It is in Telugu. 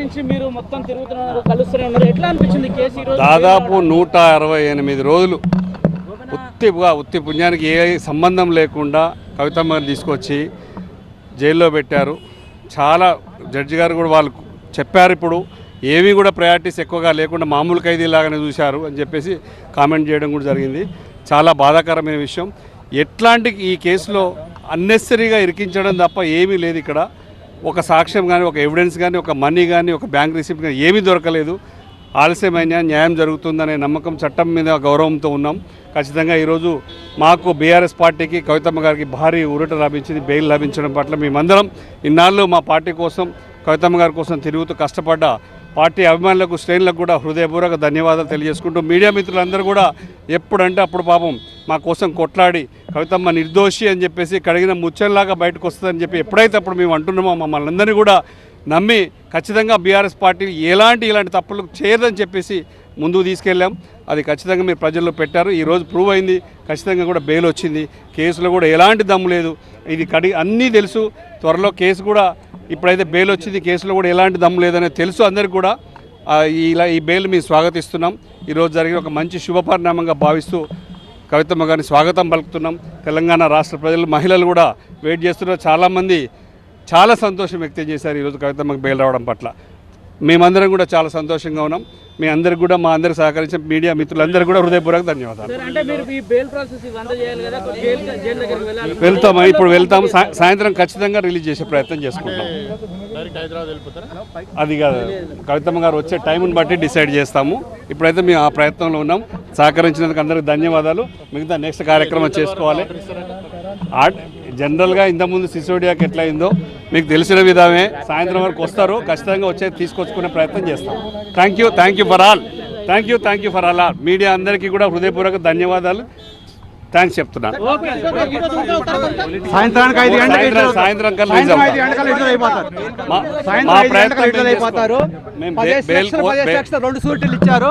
నుంచి మీరు మొత్తం తిరుగుతున్నారు కలుస్తూనే ఉన్నారు. ఎట్లా అనిపించింది కేసు దాదాపు నూట అరవై ఎనిమిది రోజులు ఉత్తిగా ఉత్తి పుణ్యానికి ఏ సంబంధం లేకుండా కవితమ్మని తీసుకొచ్చి జైల్లో పెట్టారు. చాలా జడ్జి గారు కూడా వాళ్ళు చెప్పారు ఇప్పుడు ఏమీ కూడా ప్రయారిటీస్ ఎక్కువగా లేకుండా మామూలు ఖైదీలాగానే చూశారు అని చెప్పేసి కామెంట్ చేయడం కూడా జరిగింది. చాలా బాధాకరమైన విషయం. ఎట్లాంటి ఈ కేసులో అన్నెసరీగా ఇరికించడం తప్ప ఏమీ లేదు ఇక్కడ. ఒక సాక్ష్యం కానీ ఒక ఎవిడెన్స్ కానీ ఒక మనీ కానీ ఒక బ్యాంక్ రిసిప్ట్ కానీ ఏమీ దొరకలేదు. ఆలస్యమైన న్యాయం జరుగుతుందనే నమ్మకం చట్టం మీద గౌరవంతో ఉన్నాం. ఖచ్చితంగా ఈరోజు మాకు బీఆర్ఎస్ పార్టీకి కవితమ్మ గారికి భారీ ఊరట లభించింది బెయిల్ లభించడం పట్ల మేమందరం ఇన్నాళ్ళు మా పార్టీ కోసం కవితమ్మ గారి కోసం తిరుగుతూ కష్టపడ్డ పార్టీ అభిమానులకు శ్రేణులకు కూడా హృదయపూర్వక ధన్యవాదాలు తెలియజేసుకుంటూ మీడియా మిత్రులందరూ కూడా ఎప్పుడంటే అప్పుడు పాపం మా కోసం కొట్లాడి కవితమ్మ నిర్దోషి అని చెప్పేసి కడిగిన ముచ్చంలాగా బయటకు వస్తుందని చెప్పి ఎప్పుడైతే అప్పుడు మేము అంటున్నామో మమ్మల్ని అందరినీ కూడా నమ్మి ఖచ్చితంగా బీఆర్ఎస్ పార్టీ ఎలాంటి ఇలాంటి తప్పులు చేయదని చెప్పేసి ముందుకు తీసుకెళ్ళాం. అది ఖచ్చితంగా మీరు ప్రజల్లో పెట్టారు. ఈరోజు ప్రూవ్ అయింది. ఖచ్చితంగా కూడా బెయిల్ వచ్చింది. కేసులో కూడా ఎలాంటి దమ్ము లేదు. ఇది కడి అన్నీ తెలుసు. త్వరలో కేసు కూడా ఇప్పుడైతే బెయిల్ వచ్చింది. కేసులో కూడా ఎలాంటి దమ్ము లేదని తెలుసు అందరికీ కూడా. ఇలా ఈ బెయిల్ మేము స్వాగతిస్తున్నాం. ఈరోజు జరిగిన ఒక మంచి శుభపరిణామంగా భావిస్తూ కవితమ్మ గారిని స్వాగతం పలుకుతున్నాం. తెలంగాణ రాష్ట్ర ప్రజలు మహిళలు కూడా వెయిట్ చేస్తున్నారు. చాలామంది చాలా సంతోషం వ్యక్తం చేశారు. ఈరోజు కవితమ్మకు బెయిల్ రావడం పట్ల. మేమందరం కూడా చాలా సంతోషంగా ఉన్నాం. మీ అందరికి కూడా మా అందరికి సహకరించిన మీడియా మిత్రులందరూ కూడా హృదయపూర్వక ధన్యవాదాలు. సార్ అంటే మీరు ఈ బెయిల్ ప్రాసెస్ ఇవంతా చేయాలి కదా జైలు జైలు దగ్గరికి వెళ్ళాలి. వెళ్తాం ఇప్పుడు వెళ్తాం సాయంత్రం ఖచ్చితంగా రిలీజ్ చేసే ప్రయత్నం చేసుకుంటాం. అది కాదు. కవితమ్మ గారు వచ్చే టైంని బట్టి డిసైడ్ చేస్తాము. ఇప్పుడైతే మేము ఆ ప్రయత్నంలో ఉన్నాం. సహకరించినందుకు అందరికి ధన్యవాదాలు. మిగతా నెక్స్ట్ కార్యక్రమం చేసుకోవాలి. జనరల్గా ఇంతకుముందు సిసోడియాకి ఎట్లా అయిందో మీకు తెలిసిన విధమే సాయంత్రం వరకు వస్తారు ఖచ్చితంగా వచ్చే తీసుకొచ్చుకునే ప్రయత్నం చేస్తాం. Thank you thank you for all thank you thank you for all media అందరికీ కూడా హృదయపూర్వక ధన్యవాదాలు. థ్యాంక్స్ చెప్తున్నాను సాయంత్రానికి సాయంత్రం సాయంత్రం కల్లా మా- ప్రయత్నం రెండు ఇచ్చారు.